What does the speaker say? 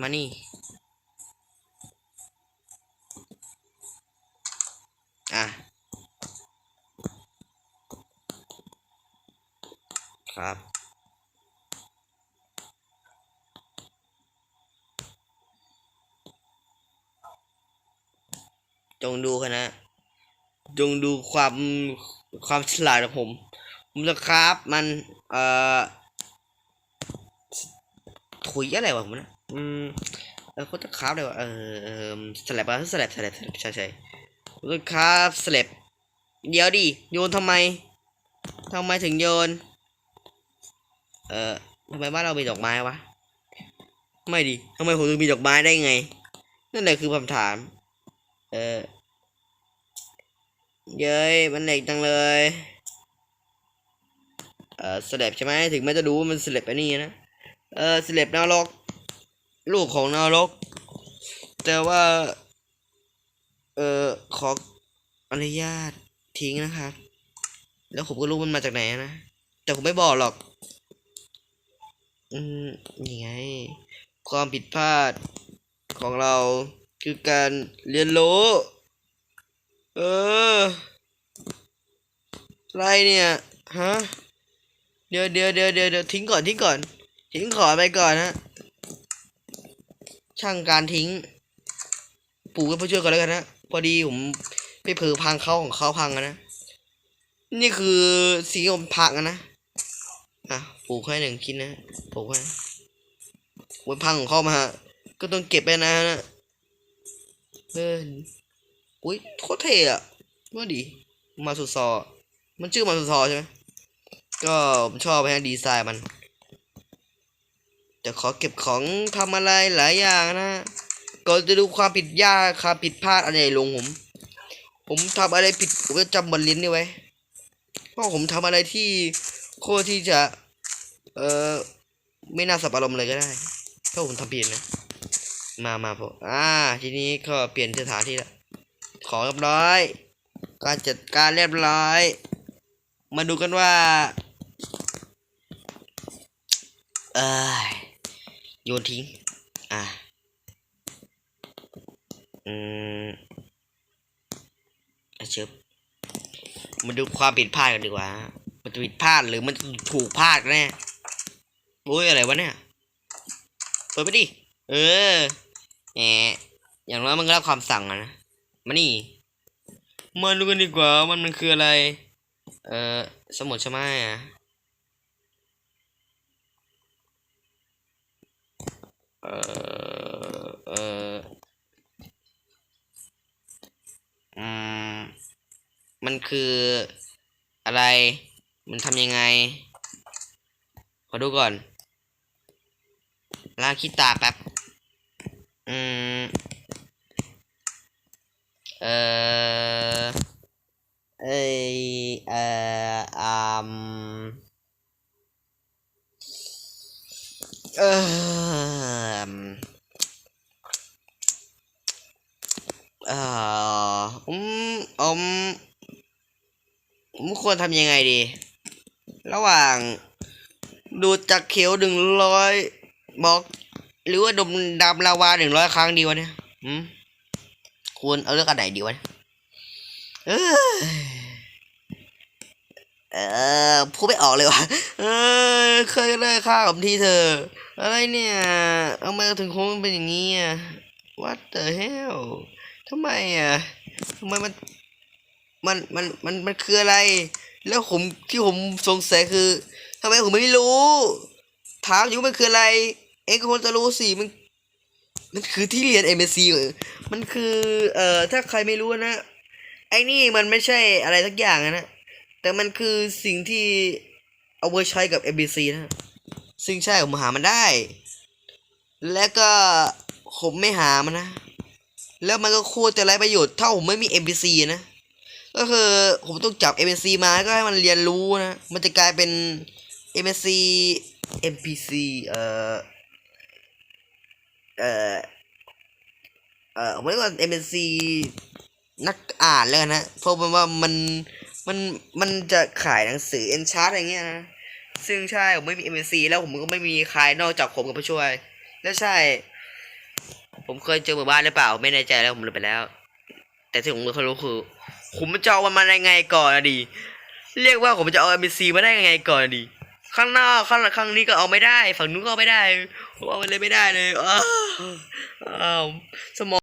มานี่ อะ ครับ จงดูกันนะจงดูความความฉลาดของผม ผมจะคราฟมัน เอ่อถุยอะไรวะผมนะ อืมเออเขาจะคราฟอะไรวะเออสลับอะสลับสลับสลับใช่ใช่ผมจะคราฟสลับเดี๋ยวดิโยนทำไมทำไมถึงโยน เออทำไมบ้านเรามีดอกไม้วะไม่ดิทำไมผมถึงมีดอกไม้ได้ไง นั่นแหละคือคำถาม เออเย้ยมันเหล็กจังเลยเออสลับใช่ไหมถึงแม้จะดูว่ามันสลับไปนี่นะเออสลับนรก ลูกของนรก แต่ว่า เออขออนุญาตทิ้งนะครับ แล้วผมก็รู้มันมาจากไหนนะ แต่ผมไม่บอกหรอก อืมยังไง ความผิดพลาดของเราคือการเรียนรู้ เออไรเนี่ยฮะเดี๋ยวเดี๋ยวเดี๋ยวเดี๋ยวทิ้งก่อนทิ้งก่อน ทิ้งขอไปก่อนฮะ ช่างการทิ้งปลูกไว้เพื่อช่วยกันแล้วกันนะพอดีผมไปเผลอพังเขาของเขาพังนะนี่คือสีอมพังอะนะอะปลูกให้หนึ่งกินนะปลูกให้มันพังของเขามาฮะก็ต้องเก็บไปนะนะเอออุ้ยโคตรเท่อะว่าดี มาสุดซอ มันชื่อมาสุดซอใช่ไหมก็ผมชอบฮะดีไซน์มัน แต่ขอเก็บของทำอะไรหลายอย่างนะก่อนจะดูความผิดยากความผิดพลาดอะไรลงผม ผมทำอะไรผิดผมจะจำบทเรียนนี้ไว้เพราะผมทำอะไรที่โคตรที่จะ เออไม่น่าสับอารมณ์เลยก็ได้ถ้าผมทำผิดนะมามาพออ่า ทีนี้ก็เปลี่ยนสถานที่ละขอเรียบร้อยการจัดการเรียบร้อย มาดูกันว่า เอ้ย โยนทิ้ง อะ อืมอะเชิบมาดูความผิดพลาดกันดีกว่า มันจะผิดพลาดหรือมันถูกพลาดกันแน่โอ้ยอะไรวะเนี่ย เปิดไปดิ เออแหมอย่างน้อยมันก็รับความสั่งอะนะ มานี่ มาดูกันดีกว่ามันมันคืออะไร เออสมุดใช่ไหมอะ เออเอออืมมันคืออะไร มันทำยังไง ขอดูก่อนล้างขี้ตาแป๊บ อืม เออเอยเอออืมเออ เอออืมอืมผมควรทำยังไงดี ระหว่าง ดูดจากเขียวหนึ่งร้อยบอก หรือว่าดมดำลาวาหนึ่งร้อยครั้งดีวะเนี่ยอืมควรเอาเรื่องอันไหนดีวะเนี่ยเออ เออพูดไม่ออกเลยวะเออเคยได้ค่ากับทีเธอ อะไรเนี่ยทำไมถึงคงเป็นอย่างนี้อะ What the hell ทำไมอะทำไมมันมันมันมันมันคืออะไร แล้วผมที่ผมสงสัยคือทำไมผมไม่รู้ถามอยู่มันคืออะไร เอ็งก็ควรจะรู้สิมัน มันคือที่เรียน MSc เหรอมันคือ เอ่อถ้าใครไม่รู้นะไอ้นี่มันไม่ใช่อะไรสักอย่างนะ แต่มันคือสิ่งที่เอาไว้ใช้กับ MBC นะซึ่งใช่ผมหามันได้ และก็ผมไม่หามันนะ แล้วมันก็โคตรจะไร้ประโยชน์ถ้าผมไม่มี MBC นะ ก็คือผมต้องจับ MSC มาก็ให้มันเรียนรู้นะ มันจะกลายเป็น MSC MPC เอ่อ เอ่อ เอ่อผมเรียกว่า MSC นักอ่านแล้วกันนะ เพราะว่ามัน มันมันจะขายหนังสือ e n c h a r t อะไรเงี้ยนะซึ่งใช่ผมไม่มี MSC แล้วผมก็ไม่มีใครนอกจากผมกับผู้ช่วย และใช่ ผมเคยเจอหมู่บ้านหรือเปล่า ไม่แน่ใจแล้วผมลืมไปแล้ว แต่ที่ผมเคยรู้คือ ผมจะเอามันมาได้ไงก่อนดิเรียกว่าผมจะเอา NPC มาได้ไงก่อนดิข้างหน้าข้างข้างนี้ก็เอาไม่ได้ ฝั่งนู้นก็เอาไม่ได้ผมเอาไปเลยไม่ได้เลยอ้าวอ้าวสมอง